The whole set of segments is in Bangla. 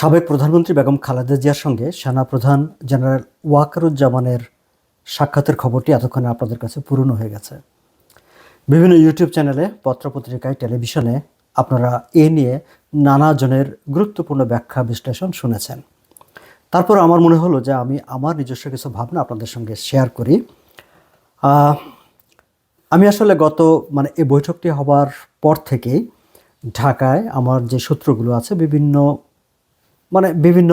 সাবেক প্রধানমন্ত্রী বেগম খালেদা জিয়ার সঙ্গে সেনাপ্রধান জেনারেল ওয়াকারুজ্জামানের সাক্ষাতের খবরটি এতক্ষণে আপনাদের কাছে পুরনো হয়ে গেছে। বিভিন্ন ইউটিউব চ্যানেলে, পত্রপত্রিকায়, টেলিভিশনে আপনারা এ নিয়ে নানা জনের গুরুত্বপূর্ণ ব্যাখ্যা বিশ্লেষণ শুনেছেন। তারপর আমার মনে হলো যে আমি আমার নিজস্ব কিছু ভাবনা আপনাদের সঙ্গে শেয়ার করি। আমি আসলে গত মানে এই বৈঠকটি হবার পর থেকেই ঢাকায় আমার যে সূত্রগুলো আছে, বিভিন্ন মানে বিভিন্ন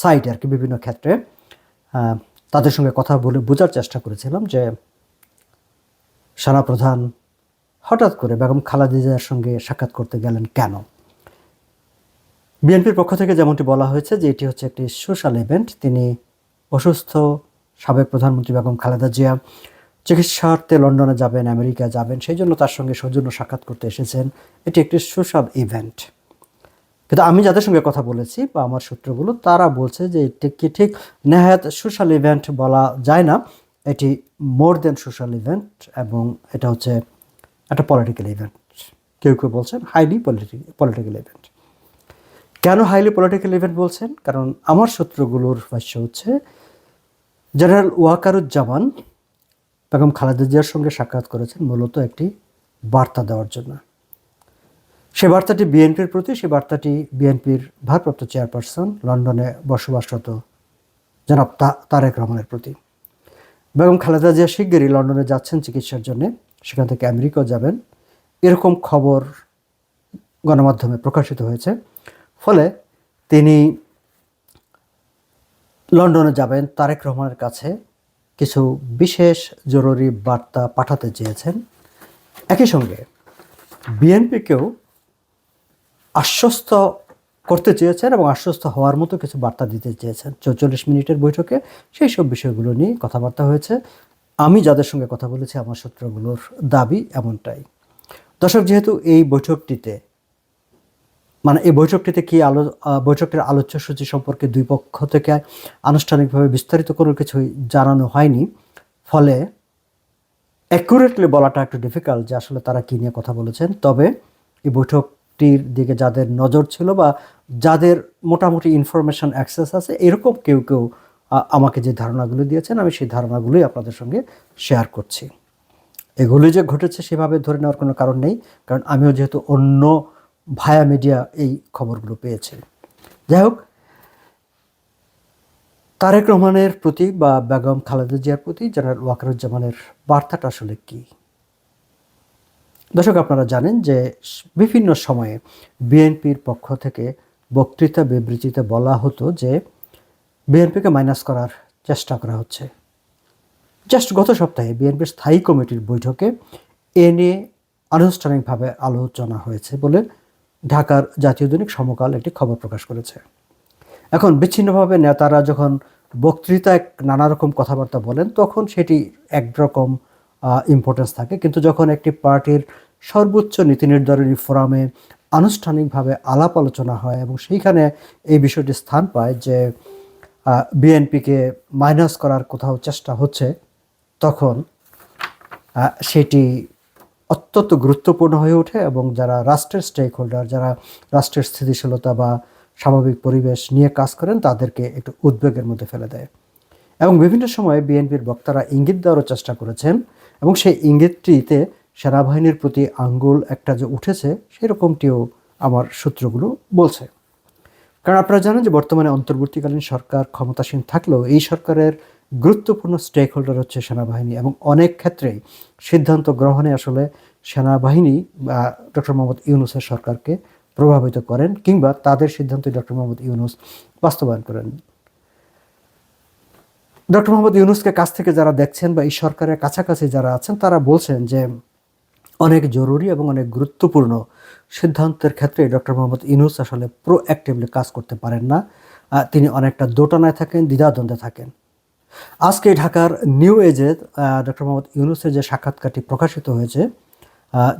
সাইট আর কি, বিভিন্ন ক্ষেত্রে তাদের সঙ্গে কথা বলে বোঝার চেষ্টা করেছিলাম যে সেনাপ্রধান হঠাৎ করে বেগম খালেদা জিয়ার সঙ্গে সাক্ষাৎ করতে গেলেন কেন? বিএনপির পক্ষ থেকে যেমনটি বলা হয়েছে যে এটি হচ্ছে একটি সোশ্যাল ইভেন্ট। তিনি অসুস্থ, সাবেক প্রধানমন্ত্রী বেগম খালেদা জিয়া চিকিৎসার্থে লন্ডনে যাবেন আমেরিকা যাবেন, সেই জন্য তার সঙ্গে সৌজন্য সাক্ষাৎ করতে এসেছেন। এটি একটি সোশ্যাল ইভেন্ট। কিন্তু আমি যাদের সঙ্গে কথা বলেছি বা আমার সূত্রগুলো, তারা বলছে যে এটি কি ঠিক? নেহায়াত সোশ্যাল ইভেন্ট বলা যায় না। এটি মোর দেন সোশ্যাল ইভেন্ট এবং এটা হচ্ছে একটা পলিটিক্যাল ইভেন্ট। কেউ কেউ বলছেন হাইলি পলিটিক্যাল ইভেন্ট। কেন হাইলি পলিটিক্যাল ইভেন্ট বলছেন? কারণ আমার সূত্রগুলোর ভাষ্য হচ্ছে, জেনারেল ওয়াকারুজ্জামান বেগম খালেদা জিয়ার সঙ্গে সাক্ষাৎ করেছেন মূলত একটি বার্তা দেওয়ার জন্য। সে বার্তাটি বিএনপির প্রতি, সে বার্তাটি বিএনপির ভারপ্রাপ্ত চেয়ারপারসন, লন্ডনে বসবাসরত জনাব তারেক রহমানের প্রতি। বেগম খালেদা জিয়া শিগগিরই লন্ডনে যাচ্ছেন চিকিৎসার জন্য। সেখান থেকে আমেরিকাও যাবেন। এরকম খবর গণমাধ্যমে প্রকাশিত হয়েছে। ফলে তিনি লন্ডনে যাবেন। তারেক রহমানের কাছে কিছু বিশেষ জরুরি বার্তা পাঠাতে চেয়েছেন। একই সঙ্গে বিএনপিকেও আশ্বস্ত করতে চেয়েছেন এবং আশ্বস্ত হওয়ার মতো কিছু বার্তা দিতে চেয়েছেন। চৌচল্লিশ মিনিটের বৈঠকে সেই সব বিষয়গুলো নিয়ে কথাবার্তা হয়েছে। আমি যাদের সঙ্গে কথা বলেছি আমার সূত্রগুলোর দাবি এমনটাই। দর্শক যেহেতু এই বৈঠকটিতে মানে এই বৈঠকটিতে কি আলো আহ, বৈঠকটির আলোচ্য সূচি সম্পর্কে দুই পক্ষ থেকে আনুষ্ঠানিকভাবে বিস্তারিত কোনো কিছুই জানানো হয়নি ফলে অ্যাকুরেটলি বলাটা একটু ডিফিকাল্ট যে আসলে তারা কী নিয়ে কথা বলেছেন। তবে এই বৈঠকটির দিকে যাদের নজর ছিল বা যাদের মোটামুটি ইনফরমেশন অ্যাক্সেস আছে, এরকম কেউ কেউ আমাকে যে ধারণাগুলো দিয়েছেন, আমি সেই ধারণাগুলোই আপনাদের সঙ্গে শেয়ার করছি। এগুলি যে ঘটেছে সেভাবে ধরে নেওয়ার কোনো কারণ নেই, কারণ আমিও যেহেতু অন্য ভায়া মিডিয়া এই খবরগুলো পেয়েছি। যাই হোক, তারেক রহমানের প্রতি বা বেগম খালেদা জিয়ার প্রতি জেনারেল ওয়াকারুজ্জামানের বার্তাটা আসলে কী? দর্শক, আপনারা জানেন যে বিভিন্ন সময়ে বিএনপির পক্ষ থেকে বক্তৃতা বিবৃতিতে বলা হতো যে বিএনপিকে মাইনাস করার চেষ্টা করা হচ্ছে। জাস্ট গত সপ্তাহে বিএনপির স্থায়ী কমিটির বৈঠকে এ নিয়ে আনুষ্ঠানিকভাবে আলোচনা হয়েছে বলে ঢাকার জাতীয় দৈনিক সমকাল একটি খবর প্রকাশ করেছে। এখন বিচ্ছিন্নভাবে নেতারা যখন বক্তৃতায় নানা রকম কথাবার্তা বলেন, তখন সেটি একরকম ইম্পর্টেন্স থাকে। কিন্তু যখন একটি পার্টির সর্বোচ্চ নীতি নির্ধারণী ফোরামে আনুষ্ঠানিকভাবে আলাপ আলোচনা হয় এবং সেইখানে এই বিষয়টি স্থান পায় যে বিএনপিকে মাইনাস করার কোথাও চেষ্টা হচ্ছে, তখন সেটি অত্যন্ত গুরুত্বপূর্ণ হয়ে ওঠে এবং যারা রাষ্ট্রের স্টেক হোল্ডার যারা রাষ্ট্রের স্থিতিশীলতা বা স্বাভাবিক পরিবেশ নিয়ে কাজ করেন, তাদেরকে একটু উদ্বেগের মধ্যে ফেলে দেয়। এবং বিভিন্ন সময়ে বিএনপির বক্তারা ইঙ্গিত দেওয়ারও চেষ্টা করেছেন এবং সেই ইঙ্গিতটিতে সেনাবাহিনীর প্রতি আঙ্গুল একটা যে উঠেছে, সেরকমটিও আমার সূত্রগুলো বলছে। কারণ আপনারা জানেন যে বর্তমানে অন্তর্বর্তীকালীন সরকার ক্ষমতাসীন থাকলেও এই সরকারের গুরুত্বপূর্ণ স্টেক হোল্ডার হচ্ছে সেনাবাহিনী এবং অনেক ক্ষেত্রেই সিদ্ধান্ত গ্রহণে আসলে সেনাবাহিনী বা ডক্টর মোহাম্মদ ইউনুসের সরকারকে প্রভাবিত করেন কিংবা তাদের সিদ্ধান্ত ডক্টর মোহাম্মদ ইউনুস বাস্তবায়ন করেন। ডক্টর মোহাম্মদ ইউনুসকে কাছ থেকে যারা দেখছেন বা এই সরকারের কাছাকাছি যারা আছেন, তারা বলছেন যে অনেক জরুরি এবং অনেক গুরুত্বপূর্ণ সিদ্ধান্তের ক্ষেত্রে ডক্টর মোহাম্মদ ইউনুস আসলে প্রোঅ্যাক্টিভলি কাজ করতে পারেন না। তিনি অনেকটা দোটানায় থাকেন, দ্বিধাদ্বন্দ্বে থাকেন। আজকে ঢাকার নিউ এজে ডক্টর মোহাম্মদ ইউনুসের যে সাক্ষাৎকারটি প্রকাশিত হয়েছে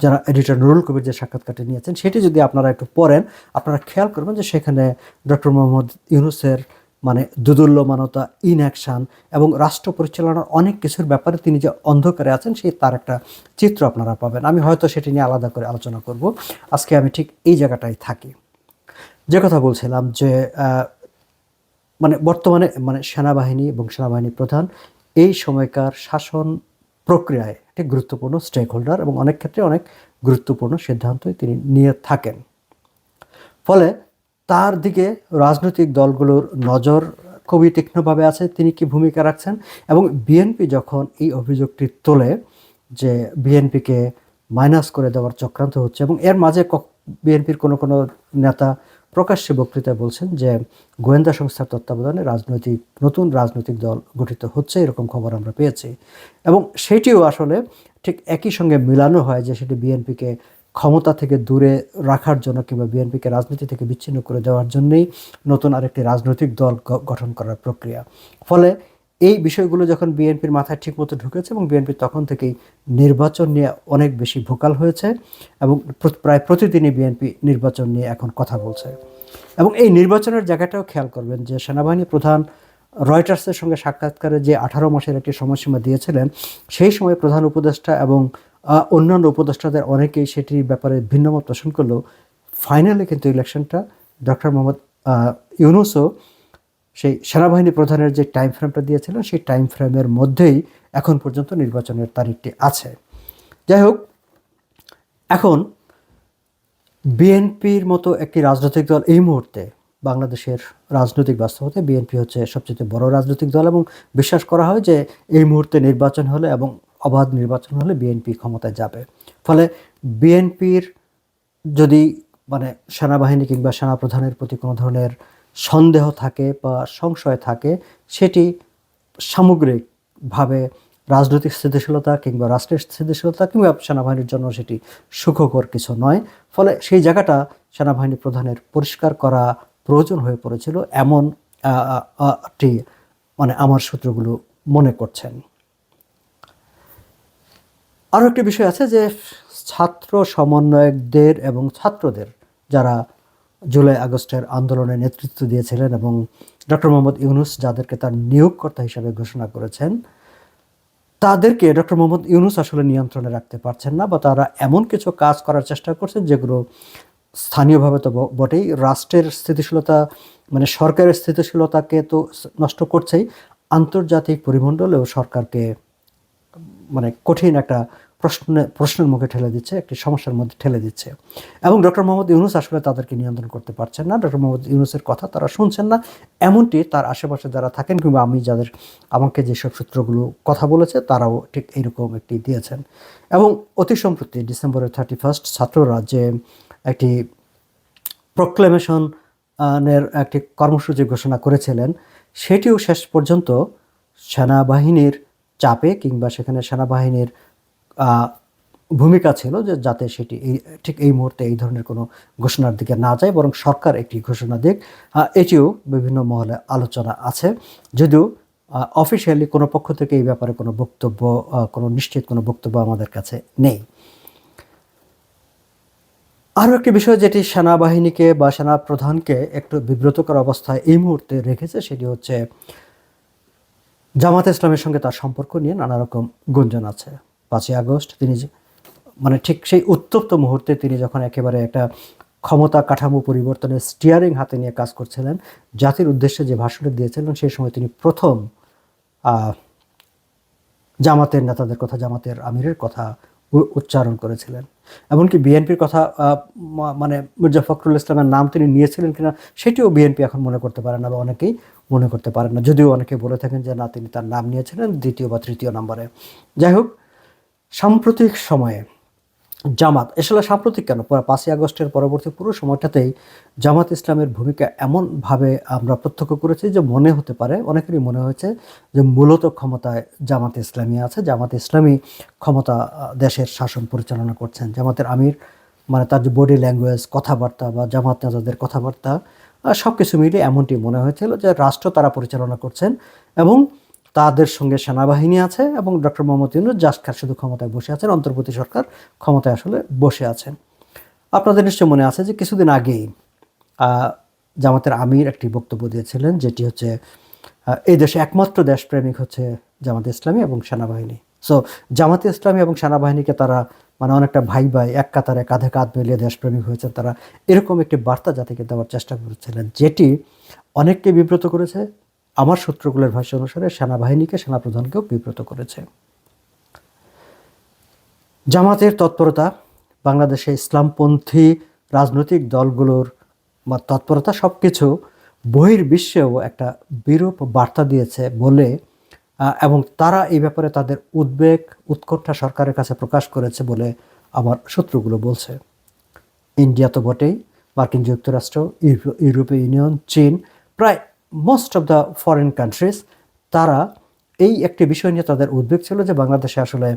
যারা এডিটর নুরুল কবির যে সাক্ষাৎকারটি নিয়েছেন, সেটি যদি আপনারা একটু পড়েন, আপনারা খেয়াল করবেন যে সেখানে ডক্টর মোহাম্মদ ইউনুসের মানে দুদুল্যমানতা ইনঅ্যাকশন এবং রাষ্ট্র পরিচালনার অনেক কিছুর ব্যাপারে তিনি যে অন্ধকারে আছেন, সেই তার একটা চিত্র আপনারা পাবেন। আমি হয়তো সেটি নিয়ে আলাদা করে আলোচনা করব। আজকে আমি ঠিক এই জায়গাটায় থাকি। যে কথা বলছিলাম যে মানে বর্তমানে মানে সেনাবাহিনী এবং সেনাবাহিনী প্রধান এই সময়কার শাসন প্রক্রিয়ায় একটি গুরুত্বপূর্ণ স্টেক হোল্ডার এবং অনেক ক্ষেত্রে অনেক গুরুত্বপূর্ণ সিদ্ধান্তই তিনি নিয়ে থাকেন। ফলে তার দিকে রাজনৈতিক দলগুলোর নজর খুবই তীক্ষ্ণভাবে আছে। তিনি কি ভূমিকা রাখছেন? এবং বিএনপি যখন এই অভিযোগটি তোলে যে বিএনপিকে মাইনাস করে দেওয়ার চক্রান্ত হচ্ছে এবং এর মাঝে বিএনপির কোনো কোনো নেতা প্রকাশ্যে বক্তৃতায় বলছেন যে গোয়েন্দা সংস্থার তত্ত্বাবধানে রাজনৈতিক, নতুন রাজনৈতিক দল গঠিত হচ্ছে এরকম খবর আমরা পেয়েছি। এবং সেটিও আসলে ঠিক একই সঙ্গে মিলানো হয় যে সেটি বিএনপিকে ক্ষমতা থেকে দূরে রাখার জন্য কিংবা বিএনপিকে রাজনীতি থেকে বিচ্ছিন্ন করে দেওয়ার জন্যই নতুন আরেকটি রাজনৈতিক দল গঠন করার প্রক্রিয়া। ফলে এই বিষয়গুলো যখন বিএনপির মাথায় ঠিকমতো ঢুকেছে এবং বিএনপি তখন থেকেই নির্বাচন নিয়ে অনেক বেশি ভোকাল হয়েছে এবং প্রায় প্রতিদিনই বিএনপি নির্বাচন নিয়ে এখন কথা বলছে। এবং এই নির্বাচনের জায়গাটাও খেয়াল করবেন যে সেনাবাহিনী প্রধান রয়টার্সের সঙ্গে সাক্ষাৎকারে যে আঠারো মাসের একটি সময়সীমা দিয়েছিলেন, সেই সময় প্রধান উপদেষ্টা এবং অন্যান্য উপদেষ্টাদের অনেকেই সেটির ব্যাপারে ভিন্নমত পোষণ করলেও ফাইনালি কিন্তু ইলেকশনটা ডক্টর মোহাম্মদ ইউনুসও সেই সেনাবাহিনী প্রধানের যে টাইম ফ্রেমটা দিয়েছিলেন, সেই টাইম ফ্রেমের মধ্যেই এখন পর্যন্ত নির্বাচনের তারিখটি আছে। যাই হোক, এখন বিএনপির মতো একটি রাজনৈতিক দল এই মুহূর্তে বাংলাদেশের রাজনৈতিক বাস্তবতায় বিএনপি হচ্ছে সবচেয়ে বড় রাজনৈতিক দল এবং বিশ্বাস করা হয় যে এই মুহূর্তে নির্বাচন হলে এবং অবাধ নির্বাচন হলে বিএনপি ক্ষমতায় যাবে। ফলে বিএনপির যদি মানে সেনাবাহিনী কিংবা সেনাপ্রধানের প্রতি কোনো ধরনের সন্দেহ থাকে বা সংশয় থাকে, সেটি সামগ্রিকভাবে রাজনৈতিক স্থিতিশীলতা কিংবা রাষ্ট্রের স্থিতিশীলতা কিংবা সেনাবাহিনীর জন্য সেটি সুখকর কিছু নয়। ফলে সেই জায়গাটা সেনাবাহিনী প্রধানের পরিষ্কার করা প্রয়োজন হয়ে পড়েছিল, এমন টি মানে আমার সূত্রগুলো মনে করছেন। আরও একটি বিষয় আছে যে ছাত্র সমন্বয়কদের এবং ছাত্রদের যারা জুলাই আগস্টের আন্দোলনে নেতৃত্ব দিয়েছিলেন এবং ডক্টর মোহাম্মদ ইউনুস যাদেরকে তার নিয়োগকর্তা হিসাবে ঘোষণা করেছেন, তাদেরকে ডক্টর মোহাম্মদ ইউনুস আসলে নিয়ন্ত্রণে রাখতে পারছেন না বা তারা এমন কিছু কাজ করার চেষ্টা করছেন যেগুলো স্থানীয়ভাবে তো বটেই। রাষ্ট্রের স্থিতিশীলতা মানে সরকারের স্থিতিশীলতাকে তো নষ্ট করছেই। আন্তর্জাতিক পরিমণ্ডলেও সরকারকে মানে কঠিন একটা প্রশ্নে, প্রশ্নের মুখে ঠেলে দিচ্ছে, একটি সমস্যার মধ্যে ঠেলে দিচ্ছে। এবং ডক্টর মোহাম্মদ ইউনুস আসলে তাদেরকে নিয়ন্ত্রণ করতে পারছেন না। ডক্টর মোহাম্মদ ইউনুসের কথা তারা শুনছেন না। এমনটি তার আশেপাশে যারা থাকেন কিংবা আমি যাদের, আমাকে যেসব সূত্রগুলো কথা বলেছে তারাও ঠিক এইরকম একটি দিয়েছেন। এবং অতি সম্প্রতি ডিসেম্বরের থার্টি ফার্স্ট ছাত্ররা যে একটি প্রক্লেমেশন এর একটি কর্মসূচি ঘোষণা করেছিলেন। সেটিও শেষ পর্যন্ত সেনাবাহিনীর চাপে কিংবা সেখানে সেনাবাহিনীর ভূমিকা ছিল যে যাতে সেটি এই, ঠিক এই মুহূর্তে এই ধরনের কোনো ঘোষণার দিকে না যায়, বরং সরকার একটি ঘোষণা দিক। এটিও বিভিন্ন মহলে আলোচনা আছে। যদিও অফিসিয়ালি কোনো পক্ষ থেকে এই ব্যাপারে কোনো বক্তব্য কোনো নিশ্চিত কোনো বক্তব্য আমাদের কাছে নেই। আরও একটি বিষয় যেটি সেনাবাহিনীকে বা সেনা প্রধানকে একটু বিব্রতকর অবস্থায় এই মুহূর্তে রেখেছে, সেটি হচ্ছে জামাত ইসলামের সঙ্গে তার সম্পর্ক নিয়ে নানা রকম গুঞ্জন আছে। পাঁচই আগস্ট তিনি মানে ঠিক সেই উত্তপ্ত মুহূর্তে তিনি যখন একেবারে একটা ক্ষমতা কাঠামো পরিবর্তনের স্টিয়ারিং হাতে নিয়ে কাজ করছিলেন, জাতির উদ্দেশ্যে যে ভাষণটা দিয়েছিলেন সেই সময় তিনি প্রথম জামাতের নেতাদের কথা, জামাতের আমিরের কথা উচ্চারণ করেছিলেন। এমনকি বিএনপির কথা মানে মির্জা ফখরুল ইসলামের নাম তিনি নিয়েছিলেন কিনা, সেটিও বিএনপি এখন মনে করতে পারে না বা অনেকেই মনে করতে পারেন না। যদিও অনেকে বলে থাকেন যে, না, তিনি তার নাম নিয়েছিলেন দ্বিতীয় বা তৃতীয় নম্বরে। যাই হোক, সাম্প্রতিক সময়ে জামাত। আসলে সাম্প্রতিক কেন? পাঁচই আগস্টের পরবর্তী পুরো সময়টাতেই জামাত ইসলামের ভূমিকা এমনভাবে আমরা প্রত্যক্ষ করেছি যে মনে হতে পারে, অনেকেরই মনে হয়েছে যে মূলত ক্ষমতায় জামাত ইসলামী আছে। জামাত ইসলামী ক্ষমতা দেশের শাসন পরিচালনা করছেন। জামাতের আমির মানে তার যে বডি ল্যাঙ্গুয়েজ, কথাবার্তা বা জামাত নেতাদের কথাবার্তা সব কিছু মিলিয়ে এমনটি মনে হয়েছিল যে রাষ্ট্র তারা পরিচালনা করছেন এবং তাদের সঙ্গে সেনাবাহিনী আছে এবং ডক্টর মোহাম্মদ ইউনুস জাসকার শুধু ক্ষমতায় বসে আছেন, অন্তর্বর্তী সরকার ক্ষমতায় আসলে বসে আছেন। আপনাদের নিশ্চয় মনে আছে যে কিছুদিন আগেই জামাতের আমির একটি বক্তব্য দিয়েছিলেন, যেটি হচ্ছে এই দেশে একমাত্র দেশপ্রেমিক হচ্ছে জামাত ইসলামী এবং সেনাবাহিনী। সো জামাতে ইসলামী এবং সেনাবাহিনীকে তারা মানে অনেকটা ভাই ভাই, এক কাতারে কাঁধে কাঁধ মিলিয়ে দেশপ্রেমিক হয়েছে তারা। এরকম একটি বার্তা জাতিকে দেওয়ার চেষ্টা করেছিলেন, যেটি অনেককে বিব্রত করেছে আমার সূত্রগুলোর ভাষ্য অনুসারে সেনাবাহিনীকে সেনাপ্রধানকেও বিব্রত করেছে। জামাতের তৎপরতা, বাংলাদেশে ইসলামপন্থী রাজনৈতিক দলগুলোর বা তৎপরতা সব কিছু বহির্বিশ্বেও একটা বিরূপ বার্তা দিয়েছে বলে এবং তারা এই ব্যাপারে তাদের উদ্বেগ, উৎকণ্ঠা সরকারের কাছে প্রকাশ করেছে বলে আমার সূত্রগুলো বলছে। ইন্ডিয়া তো বটেই, মার্কিন যুক্তরাষ্ট্র, ইউরো- ইউরোপীয় ইউনিয়ন, চীন, প্রায় most of the foreign countries তারা এই একটি বিষয় নিয়ে তাদের উদ্বেগ ছিল যে বাংলাদেশে আসলে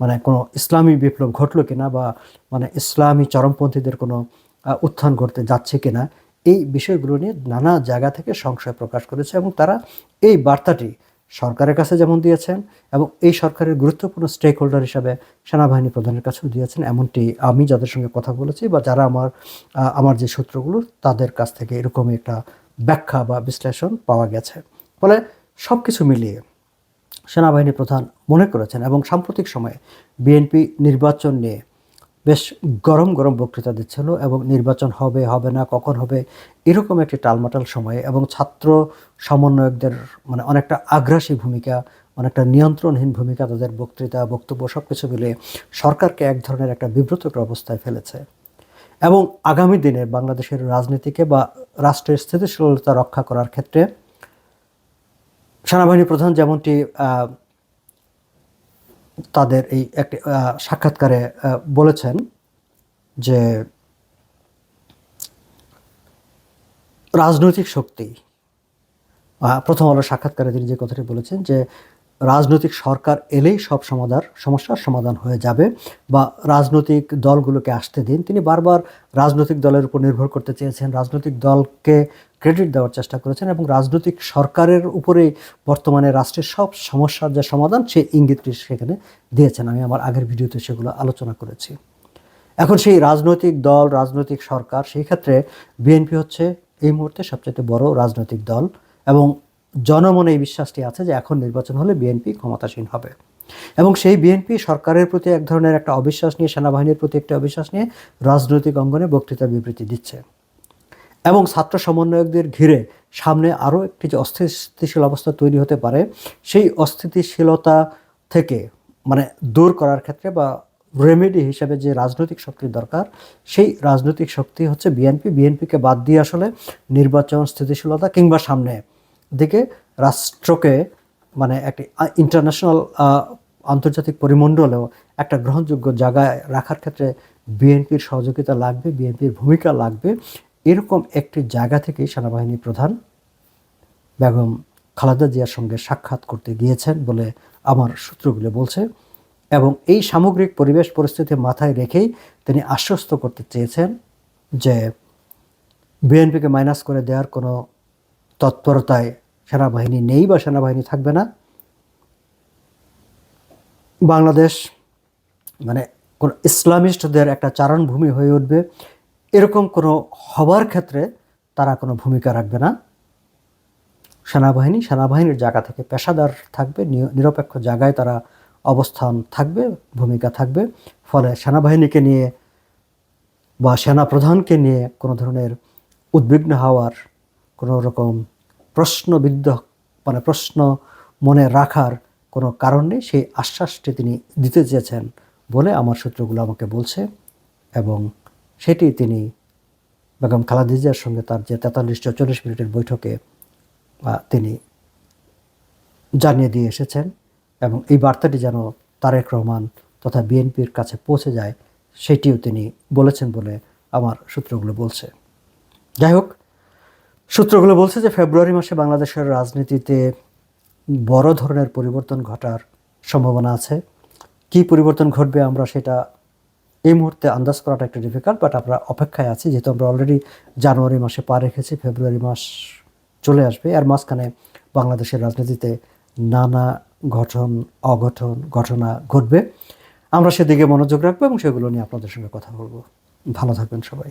মানে কোনো ইসলামী বিপ্লব ঘটলো কিনা বা মানে ইসলামী চরমপন্থীদের কোনো উত্থান ঘটতে যাচ্ছে কিনা, এই বিষয়গুলো নিয়ে নানা জায়গা থেকে সংশয় প্রকাশ করেছে এবং তারা এই বার্তাটি সরকারের কাছে যেমন দিয়েছেন এবং এই সরকারের গুরুত্বপূর্ণ স্টেক হোল্ডার হিসাবে সেনাবাহিনী প্রধানের কাছেও দিয়েছেন, এমনটি আমি যাদের সঙ্গে কথা বলেছি বা যারা আমার আমার যে সূত্রগুলো তাদের কাছ থেকে এরকমই একটা ব্যাখ্যা বা বিশ্লেষণ পাওয়া গেছে। ফলে সব কিছু মিলিয়ে সেনাবাহিনী প্রধান মনে করেছেন এবং সাম্প্রতিক সময়ে বিএনপি নির্বাচন নিয়ে বেশ গরম গরম বক্তৃতা দিচ্ছিল এবং নির্বাচন হবে হবে না, কখন হবে এরকম একটি টালমাটাল সময়ে এবং ছাত্র সমন্বয়কদের মানে অনেকটা আগ্রাসী ভূমিকা, অনেকটা নিয়ন্ত্রণহীন ভূমিকা তাদের বক্তৃতা, বক্তব্য সব কিছু মিলে সরকারকে এক ধরনের একটা বিব্রতকর অবস্থায় ফেলেছে। এবং আগামী দিনে বাংলাদেশের রাজনীতিকে বা রাষ্ট্রের স্থিতিশীলতা রক্ষা করার ক্ষেত্রে সেনাবাহিনী প্রধান যেমনটি তাদের এই একটি সাক্ষাৎকারে বলেছেন যে রাজনৈতিক শক্তি প্রথম আলো সাক্ষাৎকারে তিনি যে কথাটি বলেছেন যে রাজনৈতিক সরকার এলেই সব সমাধান সমস্যার সমাধান হয়ে যাবে বা রাজনৈতিক দলগুলোকে আসতে দিন। তিনি বারবার রাজনৈতিক দলের উপর নির্ভর করতে চেয়েছেন, রাজনৈতিক দলকে ক্রেডিট দেওয়ার চেষ্টা করেছেন এবং রাজনৈতিক সরকারের উপরেই বর্তমানে রাষ্ট্রের সব সমস্যার যে সমাধান, সেই ইঙ্গিতটি সেখানে দিয়েছেন। আমি আমার আগের ভিডিওতে সেগুলো আলোচনা করেছি। এখন সেই রাজনৈতিক দল, রাজনৈতিক সরকার, সেই ক্ষেত্রে বিএনপি হচ্ছে এই মুহূর্তে সবচেয়ে বড় রাজনৈতিক দল এবং জনমনে এই বিশ্বাসটি আছে যে এখন নির্বাচন হলে বিএনপি ক্ষমতাসীন হবে। এবং সেই বিএনপি সরকারের প্রতি এক ধরনের একটা অবিশ্বাস নিয়ে, সেনাবাহিনীর প্রতি একটা অবিশ্বাস নিয়ে রাজনৈতিক অঙ্গনে বক্তৃতা বিবৃতি দিচ্ছে। এবং ছাত্র সমন্বয়কদের ঘিরে সামনে আরও একটি যে অস্থিতিশীল অবস্থা তৈরি হতে পারে, সেই অস্থিতিশীলতা থেকে মানে দূর করার ক্ষেত্রে বা রেমেডি হিসাবে যে রাজনৈতিক শক্তির দরকার, সেই রাজনৈতিক শক্তি হচ্ছে বিএনপি। বিএনপিকে বাদ দিয়ে আসলে নির্বাচন স্থিতিশীলতা কিংবা সামনে দিকে রাষ্ট্রকে মানে একটি ইন্টারন্যাশনাল আন্তর্জাতিক পরিমণ্ডলেও একটা গ্রহণযোগ্য জায়গায় রাখার ক্ষেত্রে বিএনপির সহযোগিতা লাগবে, বিএনপির ভূমিকা লাগবে। এরকম একটি জায়গা থেকেই সেনাবাহিনী প্রধান বেগম খালেদা জিয়ার সঙ্গে সাক্ষাৎ করতে গিয়েছেন বলে আমার সূত্রগুলো বলছে এবং এই সামগ্রিক পরিবেশ পরিস্থিতি মাথায় রেখেই তিনি আশ্বস্ত করতে চেয়েছেন যে বিএনপিকে মাইনাস করে দেওয়ার কোনো তৎপরতায় সেনাবাহিনী নেই বা সেনাবাহিনী থাকবে না। বাংলাদেশ মানে কোনো ইসলামিস্টদের একটা চারণভূমি হয়ে উঠবে। এরকম কোনো হবার ক্ষেত্রে তারা কোনো ভূমিকা রাখবে না। সেনাবাহিনী, সেনাবাহিনীর জায়গা থেকে পেশাদার থাকবে নির- নিরপেক্ষ জায়গায় তারা অবস্থান থাকবে, ভূমিকা থাকবে। ফলে সেনাবাহিনীকে নিয়ে বা সেনা প্রধানকে নিয়ে কোনো ধরনের উদ্বিগ্ন হওয়ার কোনো রকম প্রশ্নবিদ্ধ মানে প্রশ্ন মনে রাখার কোনো কারণ নেই। সেই আশ্বাসটি তিনি দিতে চেয়েছেন বলে আমার সূত্রগুলো আমাকে বলছে এবং সেটি তিনি বেগম খালেদা জিয়ার সঙ্গে তার যে তেতাল্লিশ চল্লিশ মিনিটের বৈঠকে তিনি জানিয়ে দিয়ে এসেছেন এবং এই বার্তাটি যেন তারেক রহমান তথা বিএনপির কাছে পৌঁছে যায়, সেটিও তিনি বলেছেন বলে আমার সূত্রগুলো বলছে। যাই হোক সূত্রগুলো বলছে যে ফেব্রুয়ারি মাসে বাংলাদেশের রাজনীতিতে বড় ধরনের পরিবর্তন ঘটার সম্ভাবনা আছে। কি পরিবর্তন ঘটবে আমরা সেটা এই মুহূর্তে আন্দাজ করাটা একটু ডিফিকাল্ট বাট আমরা অপেক্ষায় আছি। যেহেতু আমরা অলরেডি জানুয়ারি মাসে পা রেখেছি, ফেব্রুয়ারি মাস চলে আসবে। আর মাঝখানে বাংলাদেশের রাজনীতিতে নানা গঠন অগঠন ঘটনা ঘটবে। আমরা সেদিকে মনোযোগ রাখব এবং সেগুলো নিয়ে আপনাদের সঙ্গে কথা বলব। ভালো থাকবেন সবাই।